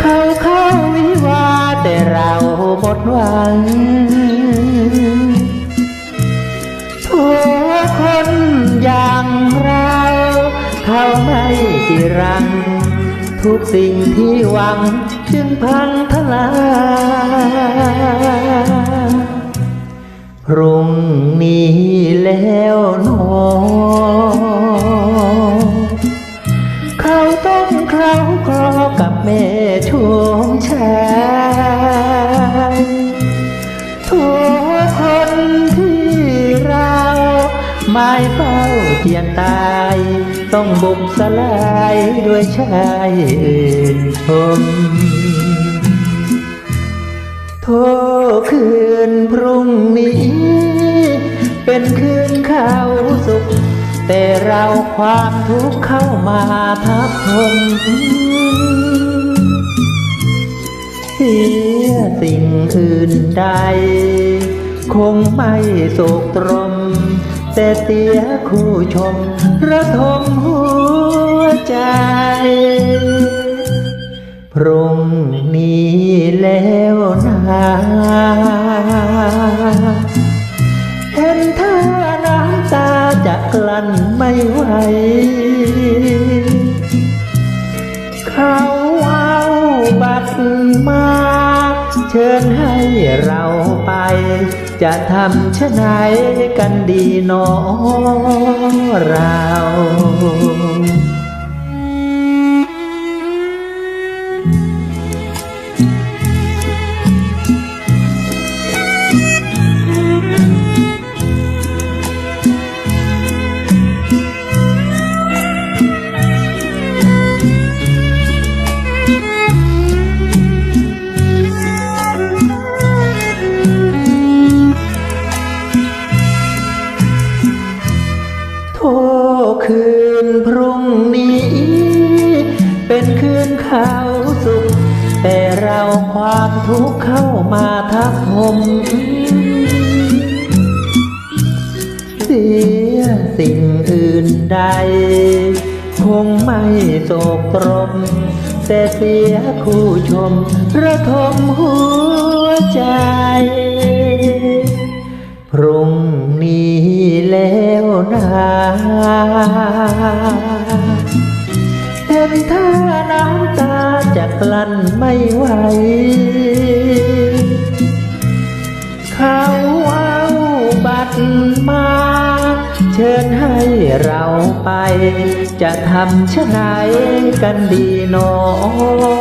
เขาเข้าวิวาแต่เราหมดหวังทุกคนอย่างเราเขาไม่จีรัง ทุกสิ่งที่หวังจึงพังทลายพรุ่งนี้แล้วหนอ ทุกคนที่เราไม่เฝ้าเทียนตาย ต้องบุกสลายด้วยชายอื่นชมโทคืนพรุ่งนี้ เป็นคืนเข้าสุข แต่เราความทุกข์เข้ามาทับทม อื่นใด คงไม่โศกตรม แต่เสียคู่ชม ระทมหัวใจ พรุ่งนี้แล้วนะเห็นท่าน้ำตาจะกลั้นไม่ไหวเขาเอาบัตรมา เชิญให้เราไป จะทำชะไหนกันดีหนอเรา พรุ่งนี้ เป็นคืนเข้าสุข แต่เราความทุกข์เข้ามาทับผมเสียสิ่งอื่นใด คงไม่โศกตรม แต่เสียคู่ชม ระทมหัวใจ แล้วนะเห็นท่าน้ำตาจะกลั้นไม่ไหว เขาเอาบัตรมา เชิญให้เราไป จะทำชะไหนกันดีหนอเรา